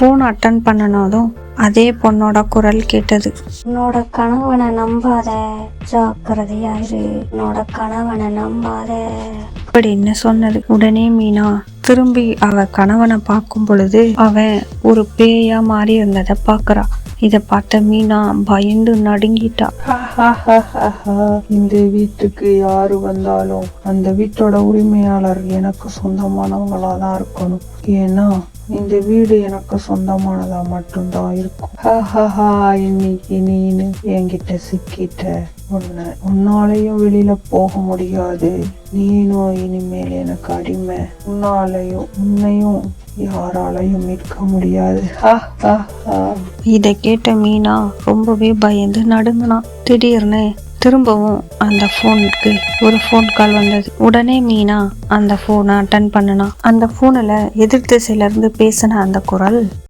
Phone attend பண்ணினதும் அதே பொண்ணோட குரல் கேட்டது. உன்னோட கணவனை நம்பாத. ஜாக்கிரதையாயிரு. உன்னோட கணவனை நம்பாத. அப்படின்னு சொன்னது. உடனே மீனா திரும்பி அவ கணவனை பார்க்கும் பொழுது அவன் ஒரு பேயா மாறி இருந்ததை பார்க்கறா. இத பார்த்த மீனா பயந்து நடுங்கிட்டா. இந்த வீட்டுக்கு யாரு வந்தாலும் அந்த வீட்டோட உரிமையாளர் எனக்கு சொந்தமானவங்களா தான் இருக்கணும். ஏன்னா இந்த வீடு எனக்கு சொந்தமானதா மட்டும்தான் இருக்கும். ஹஹஹா, இன்னைக்கு நீனு என்கிட்ட சிக்கிட்ட உன்னை உன்னாலையும் வெளியில போக முடியாது. நீனும் இனிமேல் எனக்கு அடிமை. உன்னாலையும் உன்னையும் யாராலையும் மீட்க முடியாது. ஹஹஹா. இதை கேட்ட மீனா ரொம்பவே பயந்து நடுங்கினா. திடீர்னு திரும்பவும் அந்த ஃபோனுக்கு ஒரு ஃபோன் கால் வந்தது. உடனே மீனா அந்த ஃபோனை அட்டன் பண்ணுனா. அந்த ஃபோனில் எதிர் திசையில பேசின அந்த குரல்